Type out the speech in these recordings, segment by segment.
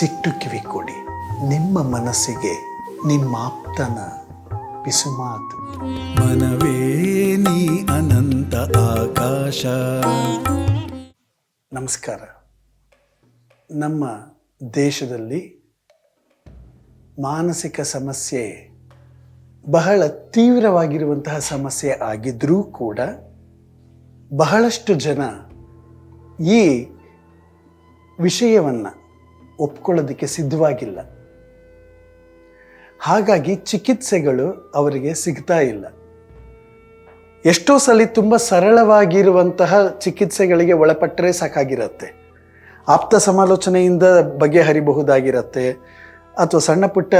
ಮನಸ್ಸಿಟ್ಟು ಕಿವಿ ಕೊಡಿ. ನಿಮ್ಮ ಮನಸ್ಸಿಗೆ ನಿಮ್ಮಾಪ್ತನ ಪಿಸುಮಾತು ಮನವೇ ನೀ ಅನಂತ ಆಕಾಶ. ನಮಸ್ಕಾರ. ನಮ್ಮ ದೇಶದಲ್ಲಿ ಮಾನಸಿಕ ಸಮಸ್ಯೆ ಬಹಳ ತೀವ್ರವಾಗಿರುವಂತಹ ಸಮಸ್ಯೆ ಆಗಿದ್ರೂ ಕೂಡ ಬಹಳಷ್ಟು ಜನ ಈ ವಿಷಯವನ್ನು ಒಪ್ಕೊಳ್ಳೋದಕ್ಕೆ ಸಿದ್ಧವಾಗಿಲ್ಲ. ಹಾಗಾಗಿ ಚಿಕಿತ್ಸೆಗಳು ಅವರಿಗೆ ಸಿಗ್ತಾ ಇಲ್ಲ. ಎಷ್ಟೋ ಸಲ ತುಂಬ ಸರಳವಾಗಿರುವಂತಹ ಚಿಕಿತ್ಸೆಗಳಿಗೆ ಒಳಪಟ್ಟರೆ ಸಾಕಾಗಿರುತ್ತೆ. ಆಪ್ತ ಸಮಾಲೋಚನೆಯಿಂದ ಬಗೆಹರಿಬಹುದಾಗಿರುತ್ತೆ. ಅಥವಾ ಸಣ್ಣ ಪುಟ್ಟ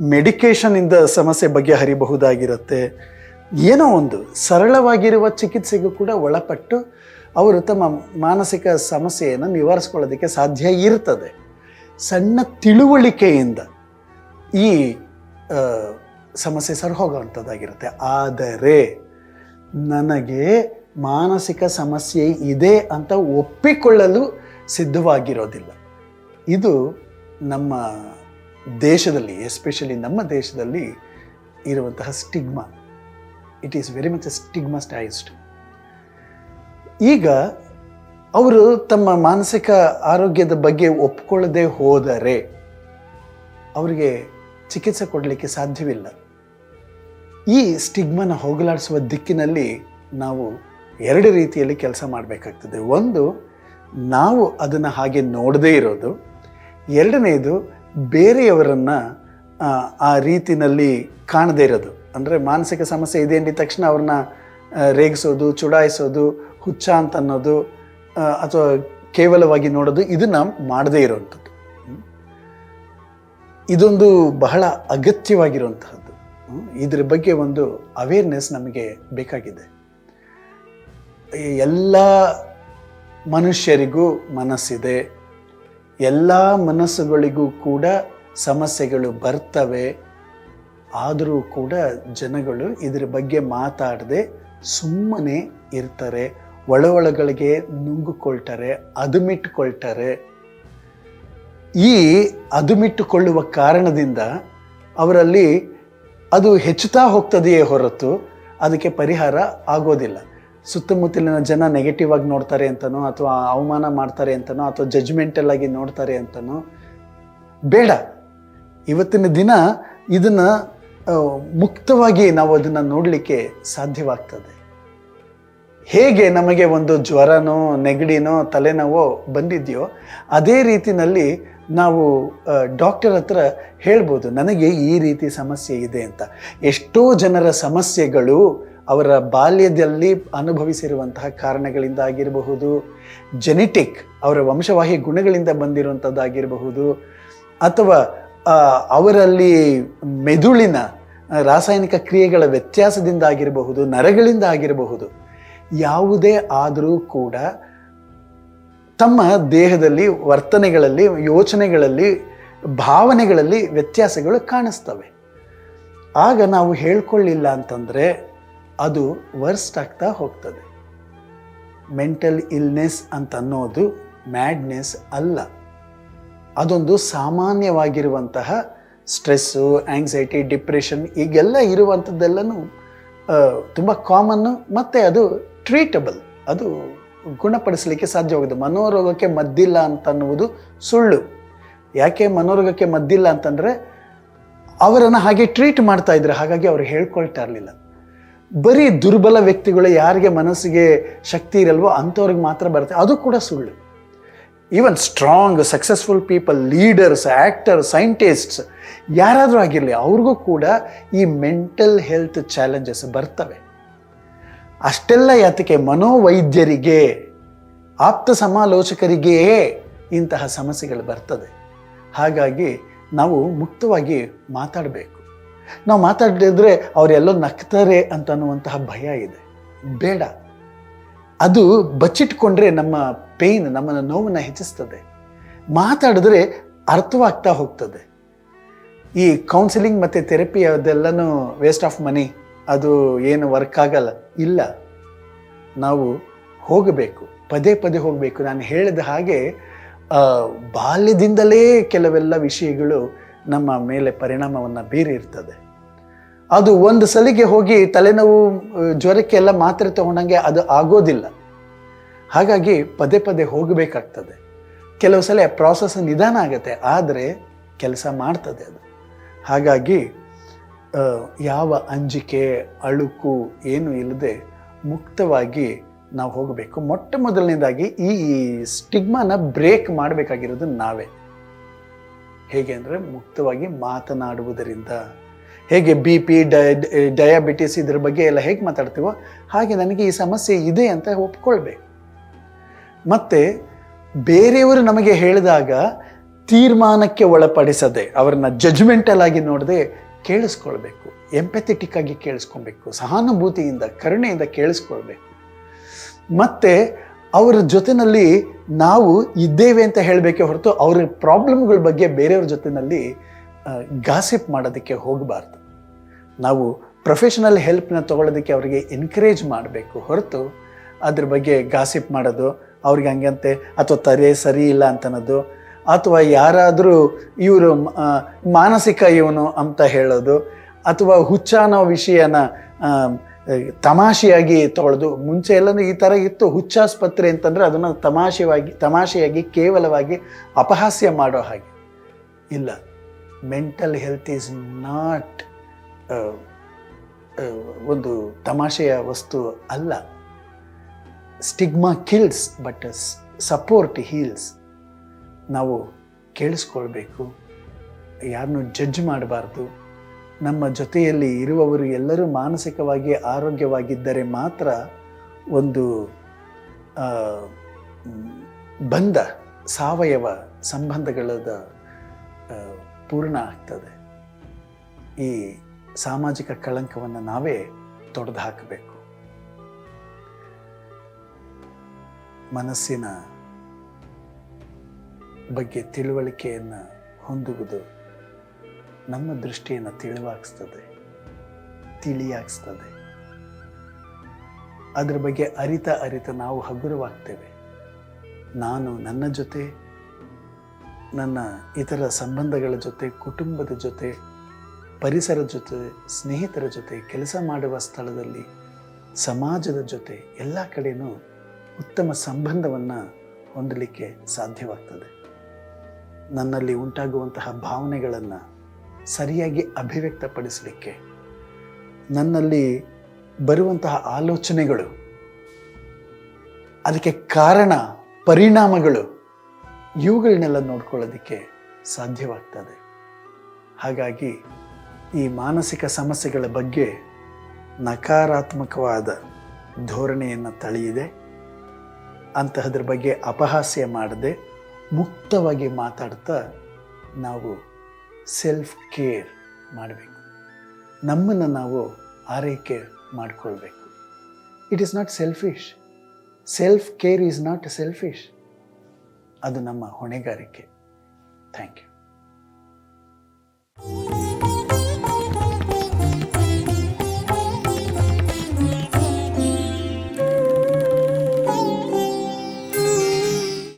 ಮೆಡಿಕೇಷನಿಂದ ಸಮಸ್ಯೆ ಬಗೆಹರಿಬಹುದಾಗಿರುತ್ತೆ. ಏನೋ ಒಂದು ಸರಳವಾಗಿರುವ ಚಿಕಿತ್ಸೆಗೂ ಕೂಡ ಒಳಪಟ್ಟು ಅವರು ತಮ್ಮ ಮಾನಸಿಕ ಸಮಸ್ಯೆಯನ್ನು ನಿವಾರಿಸ್ಕೊಳ್ಳೋದಕ್ಕೆ ಸಾಧ್ಯ ಇರ್ತದೆ. ಸಣ್ಣ ತಿಳುವಳಿಕೆಯಿಂದ ಈ ಸಮಸ್ಯೆ ಸರಿ ಹೋಗುವಂಥದ್ದಾಗಿರುತ್ತೆ ಆದರೆ ನನಗೆ ಮಾನಸಿಕ ಸಮಸ್ಯೆ ಇದೆ ಅಂತ ಒಪ್ಪಿಕೊಳ್ಳಲು ಸಿದ್ಧವಾಗಿರೋದಿಲ್ಲ. ಇದು ನಮ್ಮ ದೇಶದಲ್ಲಿ ಎಸ್ಪೆಷಲಿ ನಮ್ಮ ದೇಶದಲ್ಲಿ ಇರುವಂತಹ stigma it is very much stigmatised ಈಗ ಅವರು ತಮ್ಮ ಮಾನಸಿಕ ಆರೋಗ್ಯದ ಬಗ್ಗೆ ಒಪ್ಕೊಳ್ಳದೆ ಹೋದರೆ ಅವರಿಗೆ ಚಿಕಿತ್ಸೆ ಕೊಡಲಿಕ್ಕೆ ಸಾಧ್ಯವಿಲ್ಲ. ಈ ಸ್ಟಿಗ್ಮನ ಹೋಗಲಾಡಿಸುವ ದಿಕ್ಕಿನಲ್ಲಿ ನಾವು ಎರಡು ರೀತಿಯಲ್ಲಿ ಕೆಲಸ ಮಾಡಬೇಕಾಗ್ತದೆ. ಒಂದು ನಾವು ಅದನ್ನು ಹಾಗೆ ನೋಡದೇ ಇರೋದು. ಎರಡನೇದು ಬೇರೆಯವರನ್ನು ಆ, ರೀತಿಯಲ್ಲಿ ಕಾಣದೇ ಇರೋದು. ಅಂದರೆ ಮಾನಸಿಕ ಸಮಸ್ಯೆ ಇದೆ ಅಂದಿದ ತಕ್ಷಣ ಅವ್ರನ್ನ ರೇಗಿಸೋದು ಚುಡಾಯಿಸೋದು ಹುಚ್ಚ ಅಂತ ಅನ್ನೋದು ಅಥವಾ ಕೇವಲವಾಗಿ ನೋಡೋದು ಇದನ್ನು ಮಾಡದೇ ಇರುವಂಥದ್ದು. ಇದೊಂದು ಬಹಳ ಅಗತ್ಯವಾಗಿರುವಂತಹದ್ದು. ಇದರ ಬಗ್ಗೆ ಒಂದು ಅವೇರ್ನೆಸ್ ನಮಗೆ ಬೇಕಾಗಿದೆ. ಎಲ್ಲ ಮನುಷ್ಯರಿಗೂ ಮನಸ್ಸಿದೆ. ಎಲ್ಲ ಮನಸ್ಸುಗಳಿಗೂ ಕೂಡ ಸಮಸ್ಯೆಗಳು ಬರ್ತವೆ. ಆದರೂ ಕೂಡ ಜನಗಳು ಇದರ ಬಗ್ಗೆ ಮಾತಾಡದೆ ಸುಮ್ಮನೆ ಇರ್ತಾರೆ. ಒಳ ಒಳಗಳಿಗೆ ನುಂಗಿಕೊಳ್ತಾರೆ, ಅದುಮಿಟ್ಟುಕೊಳ್ತಾರೆ. ಈ ಅದುಮಿಟ್ಟುಕೊಳ್ಳುವ ಕಾರಣದಿಂದ ಅವರಲ್ಲಿ ಅದು ಹೆಚ್ಚುತ್ತಾ ಹೋಗ್ತದೆಯೇ ಹೊರತು ಅದಕ್ಕೆ ಪರಿಹಾರ ಆಗೋದಿಲ್ಲ. ಸುತ್ತಮುತ್ತಲಿನ ಜನ ನೆಗೆಟಿವ್ ಆಗಿ ನೋಡ್ತಾರೆ ಅಂತನೋ, ಅಥವಾ ಅವಮಾನ ಮಾಡ್ತಾರೆ ಅಂತನೋ, ಅಥವಾ ಜಜ್ಮೆಂಟಲ್ ಆಗಿ ನೋಡ್ತಾರೆ ಅಂತನೋ, ಬೇಡ. ಇವತ್ತಿನ ದಿನ ಇದನ್ನು ಮುಕ್ತವಾಗಿ ನಾವು ಅದನ್ನು ನೋಡಲಿಕ್ಕೆ ಸಾಧ್ಯವಾಗ್ತದೆ. ಹೇಗೆ ನಮಗೆ ಒಂದು ಜ್ವರನೋ, ನೆಗಡಿನೋ, ತಲೆನೋವೋ ಬಂದಿದೆಯೋ, ಅದೇ ರೀತಿಯಲ್ಲಿ ನಾವು ಡಾಕ್ಟರ್ ಹತ್ರ ಹೇಳ್ಬೋದು, ನನಗೆ ಈ ರೀತಿ ಸಮಸ್ಯೆ ಇದೆ ಅಂತ. ಎಷ್ಟೋ ಜನರ ಸಮಸ್ಯೆಗಳು ಅವರ ಬಾಲ್ಯದಲ್ಲಿ ಅನುಭವಿಸಿರುವಂತಹ ಕಾರಣಗಳಿಂದ ಆಗಿರಬಹುದು ಜೆನೆಟಿಕ್ ಅವರ ವಂಶವಾಹಿ ಗುಣಗಳಿಂದ ಬಂದಿರುವಂಥದ್ದಾಗಿರಬಹುದು, ಅಥವಾ ಅವರಲ್ಲಿ ಮೆದುಳಿನ ರಾಸಾಯನಿಕ ಕ್ರಿಯೆಗಳ ವ್ಯತ್ಯಾಸದಿಂದ ಆಗಿರಬಹುದು, ನರಗಳಿಂದ ಆಗಿರಬಹುದು. ಯಾವುದೇ ಆದರೂ ಕೂಡ ತಮ್ಮ ದೇಹದಲ್ಲಿ ವರ್ತನೆಗಳಲ್ಲಿ, ಯೋಚನೆಗಳಲ್ಲಿ, ಭಾವನೆಗಳಲ್ಲಿ ವ್ಯತ್ಯಾಸಗಳು ಕಾಣಿಸ್ತವೆ. ಆಗ ನಾವು ಹೇಳ್ಕೊಳ್ಳಿಲ್ಲ ಅಂತಂದರೆ ಅದು ವರ್ಸ್ಟ್ ಆಗ್ತಾ ಹೋಗ್ತದೆ. ಮೆಂಟಲ್ ಇಲ್ನೆಸ್ ಅಂತ ಅನ್ನೋದು ಮ್ಯಾಡ್ನೆಸ್ ಅಲ್ಲ. ಅದೊಂದು ಸಾಮಾನ್ಯವಾಗಿರುವಂತಹ ಸ್ಟ್ರೆಸ್ಸು, ಆಂಗ್ಸೈಟಿ, ಡಿಪ್ರೆಷನ್ ಈಗೆಲ್ಲ ಇರುವಂಥದ್ದೆಲ್ಲನೂ ತುಂಬ ಕಾಮನ್ನು, ಮತ್ತು ಅದು ಟ್ರೀಟಬಲ್ ಅದು ಗುಣಪಡಿಸಲಿಕ್ಕೆ ಸಾಧ್ಯವಾಗುತ್ತೆ ಮನೋರೋಗಕ್ಕೆ ಮದ್ದಿಲ್ಲ ಅಂತ ಅನ್ನುವುದು ಸುಳ್ಳು. ಯಾಕೆ ಮನೋರೋಗಕ್ಕೆ ಮದ್ದಿಲ್ಲ ಅಂತಂದರೆ ಅವರನ್ನು ಹಾಗೆ ಟ್ರೀಟ್ ಮಾಡ್ತಾ ಇದ್ರೆ, ಹಾಗಾಗಿ ಅವರು ಹೇಳ್ಕೊಳ್ತಾ ಇರಲಿಲ್ಲ. ಬರೀ ದುರ್ಬಲ ವ್ಯಕ್ತಿಗಳು ಯಾರಿಗೆ ಮನಸ್ಸಿಗೆ ಶಕ್ತಿ ಇರಲ್ವೋ ಅಂಥವ್ರಿಗೆ ಮಾತ್ರ ಬರುತ್ತೆ. ಅದು ಕೂಡ ಸುಳ್ಳು. Even strong successful people leaders actor scientists ಯಾರಾದರೂ ಆಗಿರಲಿ, ಅವ್ರಿಗೂ ಕೂಡ ಈ ಮೆಂಟಲ್ ಹೆಲ್ತ್ ಚಾಲೆಂಜಸ್ ಬರ್ತವೆ. ಅಷ್ಟೆಲ್ಲ ಯಾತಕ್ಕೆ ಮನೋವೈದ್ಯರಿಗೆ, ಆಪ್ತ ಸಮಾಲೋಚಕರಿಗೆ ಇಂತಹ ಸಮಸ್ಯೆಗಳು ಬರ್ತದೆ. ಹಾಗಾಗಿ ನಾವು ಮುಕ್ತವಾಗಿ ಮಾತಾಡಬೇಕು. ನಾವು ಮಾತಾಡಿದ್ರೆ ಅವರೆಲ್ಲೋ ನಗ್ತಾರೆ ಅಂತ ಅನ್ನುವಂತಹ ಭಯ ಇದೆ. ಬೇಡ. ಅದು ಬಚ್ಚಿಟ್ಕೊಂಡ್ರೆ ನಮ್ಮ ಪೇಯ್ನ್ ನಮ್ಮನ್ನು ನೋವನ್ನು ಹೆಚ್ಚಿಸ್ತದೆ. ಮಾತಾಡಿದ್ರೆ ಅರ್ಥವಾಗ್ತಾ ಹೋಗ್ತದೆ. ಈ ಕೌನ್ಸಿಲಿಂಗ್ ಮತ್ತು ಥೆರಪಿ ಅದೆಲ್ಲನೂ ವೇಸ್ಟ್ ಆಫ್ ಮನಿ ಅದು ಏನು ವರ್ಕ್ ಆಗಲ್ಲ. ಇಲ್ಲ. ನಾವು ಹೋಗಬೇಕು. ಪದೇ ಪದೇ ಹೋಗಬೇಕು. ನಾನು ಹೇಳಿದ ಹಾಗೆ ಬಾಲ್ಯದಿಂದಲೇ ಕೆಲವೆಲ್ಲ ವಿಷಯಗಳು ನಮ್ಮ ಮೇಲೆ ಪರಿಣಾಮವನ್ನು ಬೀರಿರ್ತದೆ ಅದು ಒಂದು ಸಲಿಗೆ ಹೋಗಿ ತಲೆನೋವು ಜ್ವರಕ್ಕೆ ಎಲ್ಲ ಮಾತ್ರೆ ತಗೊಂಡಂಗೆ ಅದು ಆಗೋದಿಲ್ಲ. ಹಾಗಾಗಿ ಪದೇ ಪದೇ ಹೋಗಬೇಕಾಗ್ತದೆ. ಕೆಲವು ಸಲ ಪ್ರಾಸೆಸ್ ನಿಧಾನ ಆಗುತ್ತೆ. ಆದರೆ ಕೆಲಸ ಮಾಡ್ತದೆ ಅದು. ಹಾಗಾಗಿ ಯಾವ ಅಂಜಿಕೆ, ಅಳುಕು ಏನು ಇಲ್ಲದೆ ಮುಕ್ತವಾಗಿ ನಾವು ಹೋಗಬೇಕು. ಮೊಟ್ಟ ಮೊದಲನೇದಾಗಿ ಈ ಸ್ಟಿಗ್ಮಾನ ಬ್ರೇಕ್ ಮಾಡಬೇಕಾಗಿರೋದು ನಾವೇ. ಹೇಗೆ ಅಂದರೆ ಮುಕ್ತವಾಗಿ ಮಾತನಾಡುವುದರಿಂದ. ಹೇಗೆ ಬಿ ಪಿ ಡಯಾಬಿಟಿಸ್ ಇದ್ರ ಬಗ್ಗೆ ಎಲ್ಲ ಹೇಗೆ ಮಾತಾಡ್ತೀವೋ ಹಾಗೆ ನನಗೆ ಈ ಸಮಸ್ಯೆ ಇದೆ ಅಂತ ಒಪ್ಕೊಳ್ಬೇಕು. ಮತ್ತೆ ಬೇರೆಯವರು ನಮಗೆ ಹೇಳಿದಾಗ ತೀರ್ಮಾನಕ್ಕೆ ಒಳಪಡಿಸದೆ, ಅವರನ್ನ ಜಜ್ಮೆಂಟಲ್ ಆಗಿ ನೋಡದೆ ಕೇಳಿಸ್ಕೊಳ್ಬೇಕು ಎಂಪೆಥೆಟಿಕ್ ಆಗಿ ಕೇಳಿಸ್ಕೊಳ್ಬೇಕು, ಸಹಾನುಭೂತಿಯಿಂದ, ಕರುಣೆಯಿಂದ ಕೇಳಿಸ್ಕೊಳ್ಬೇಕು. ಮತ್ತು ಅವರ ಜೊತೆಯಲ್ಲಿ ನಾವು ಇದ್ದೇವೆ ಅಂತ ಹೇಳಬೇಕೆ ಹೊರತು ಅವರ ಪ್ರಾಬ್ಲಮ್ಗಳ ಬಗ್ಗೆ ಬೇರೆಯವ್ರ ಜೊತೆಯಲ್ಲಿ ಗಾಸಿಪ್ ಮಾಡೋದಕ್ಕೆ ಹೋಗಬಾರ್ದು. ನಾವು ಪ್ರೊಫೆಷನಲ್ ಹೆಲ್ಪ್ನ ತಗೊಳ್ಳೋದಕ್ಕೆ ಅವರಿಗೆ ಎನ್ಕರೇಜ್ ಮಾಡಬೇಕು ಹೊರತು, ಅದ್ರ ಬಗ್ಗೆ ಗಾಸಿಪ್ ಮಾಡೋದು, ಅವ್ರಿಗೆ ಹಂಗಂತೆ ಅಥವಾ ತರೆ ಸರಿ ಇಲ್ಲ ಅಂತ ಅನ್ನೋದು ಅಥವಾ ಯಾರಾದರೂ ಇವರು ಮಾನಸಿಕ ಇವನು ಅಂತ ಹೇಳೋದು, ಅಥವಾ ಹುಚ್ಚ ಅನ್ನೋ ವಿಷಯನ ತಮಾಷೆಯಾಗಿ ತೊಳೆದು, ಮುಂಚೆ ಎಲ್ಲ ಈ ಥರ ಇತ್ತು, ಹುಚ್ಚಾಸ್ಪತ್ರೆ ಅಂತಂದರೆ ಅದನ್ನು ತಮಾಷೆಯಾಗಿ ತಮಾಷೆಯಾಗಿ ಕೇವಲವಾಗಿ ಅಪಹಾಸ್ಯ ಮಾಡೋ ಹಾಗೆ. ಇಲ್ಲ ಮೆಂಟಲ್ ಹೆಲ್ತ್ ಈಸ್ ನಾಟ್ ಒಂದು ತಮಾಷೆಯ ವಸ್ತು ಅಲ್ಲ. Stigma kills but support heals ನಾವು ಕೇಳಿಸ್ಕೊಳ್ಬೇಕು. ಯಾರನ್ನು ಜಡ್ಜ್ ಮಾಡಬಾರ್ದು. ನಮ್ಮ ಜೊತೆಯಲ್ಲಿ ಇರುವವರು ಎಲ್ಲರೂ ಮಾನಸಿಕವಾಗಿ ಆರೋಗ್ಯವಾಗಿದ್ದರೆ ಮಾತ್ರ ಒಂದು ಬಂಧ ಸಾವಯವ ಸಂಬಂಧಗಳದ ಪೂರ್ಣ ಆಗ್ತದೆ. ಈ ಸಾಮಾಜಿಕ ಕಳಂಕವನ್ನು ನಾವೇ ತೊಡೆದು ಹಾಕಬೇಕು ಮನಸ್ಸಿನ ಬಗ್ಗೆ ತಿಳುವಳಿಕೆಯನ್ನು ಹೊಂದುವುದು ನಮ್ಮ ದೃಷ್ಟಿಯನ್ನು ತಿಳಿವಾಗಿಸ್ತದೆ, ತಿಳಿಯಾಗಿಸ್ತದೆ. ಅದರ ಬಗ್ಗೆ ಅರಿತ ಅರಿತ ನಾವು ಹಗುರವಾಗ್ತೇವೆ. ನಾನು ನನ್ನ ಜೊತೆ, ನನ್ನ ಇತರ ಸಂಬಂಧಗಳ ಜೊತೆ, ಕುಟುಂಬದ ಜೊತೆ, ಪರಿಸರ ಜೊತೆ, ಸ್ನೇಹಿತರ ಜೊತೆ, ಕೆಲಸ ಮಾಡುವ ಸ್ಥಳದಲ್ಲಿ, ಸಮಾಜದ ಜೊತೆ, ಎಲ್ಲ ಕಡೆನೂ ಉತ್ತಮ ಸಂಬಂಧವನ್ನು ಹೊಂದಲಿಕ್ಕೆ ಸಾಧ್ಯವಾಗ್ತದೆ. ನನ್ನಲ್ಲಿ ಉಂಟಾಗುವಂತಹ ಭಾವನೆಗಳನ್ನು ಸರಿಯಾಗಿ ಅಭಿವ್ಯಕ್ತಪಡಿಸಲಿಕ್ಕೆ, ನನ್ನಲ್ಲಿ ಬರುವಂತಹ ಆಲೋಚನೆಗಳು, ಅದಕ್ಕೆ ಕಾರಣ, ಪರಿಣಾಮಗಳು ಇವುಗಳನ್ನೆಲ್ಲ ನೋಡ್ಕೊಳ್ಳೋದಕ್ಕೆ ಸಾಧ್ಯವಾಗ್ತದೆ. ಹಾಗಾಗಿ ಈ ಮಾನಸಿಕ ಸಮಸ್ಯೆಗಳ ಬಗ್ಗೆ ನಕಾರಾತ್ಮಕವಾದ ಧೋರಣೆಯನ್ನು ತಳೆಯಿದೆ. ಅಂತಹದ್ರ ಬಗ್ಗೆ ಅಪಹಾಸ್ಯ ಮಾಡದೆ ಮುಕ್ತವಾಗಿ ಮಾತಾಡ್ತಾ ನಾವು ಸೆಲ್ಫ್ ಕೇರ್ ಮಾಡಬೇಕು. ನಮ್ಮನ್ನು ನಾವು ಆರೈಕೆ ಮಾಡಿಕೊಳ್ಬೇಕು. It is not selfish self care is not selfish ಅದು ನಮ್ಮ ಹೊಣೆಗಾರಿಕೆ. Thank you